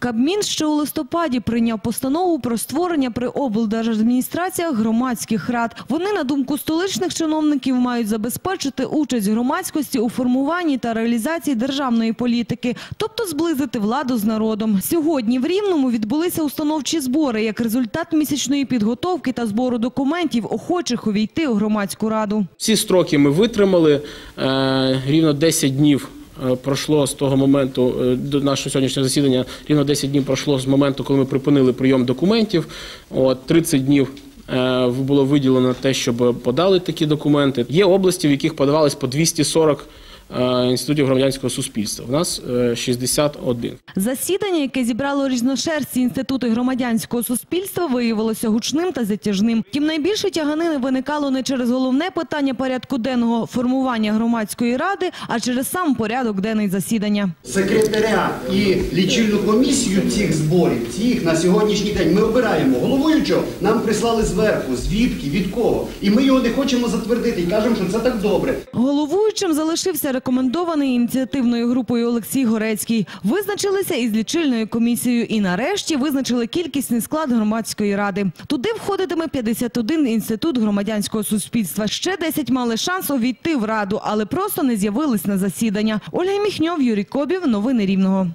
Кабмін ще у листопаді прийняв постанову про створення при облдержадміністраціях громадських рад. Вони, на думку столичних чиновників, мають забезпечити участь громадськості у формуванні та реалізації державної політики, тобто зблизити владу з народом. Сьогодні в Рівному відбулися установчі збори як результат місячної підготовки та збору документів, охочих увійти у громадську раду. Ці строки ми витримали. Е, Рівно 10 днів пройшло з того моменту е, до нашого сьогоднішнього засідання. Рівно 10 днів пройшло з моменту, коли ми припинили прийом документів. От 30 днів. е, Було виділено те, щоб подали такі документи. Є області, в яких подавалось по 240 е, інститутів громадянського суспільства. У нас е, 61. Засідання, яке зібрало різношерсті інститути громадянського суспільства, виявилося гучним та затяжним. Тим найбільше тяганини виникало не через головне питання порядку денного формування громадської ради, а через сам порядок денний засідання. секретаря і лічильну комісію цих зборів, цих на сьогоднішній день ми обираємо головуючого. Нам прислали зверху, звідки, від кого. І ми його не хочемо затвердити і кажемо, що це так добре. Головуючим залишився рекомендований ініціативною групою Олексій Горецький. Визначилися із лічильною комісією і нарешті визначили кількісний склад громадської ради. Туди входитиме 51 інститут громадянського суспільства. Ще 10 мали шанс увійти в раду, але просто не з'явились на засідання. Ольга Міхньов, Юрій Кобів. Новини Рівного.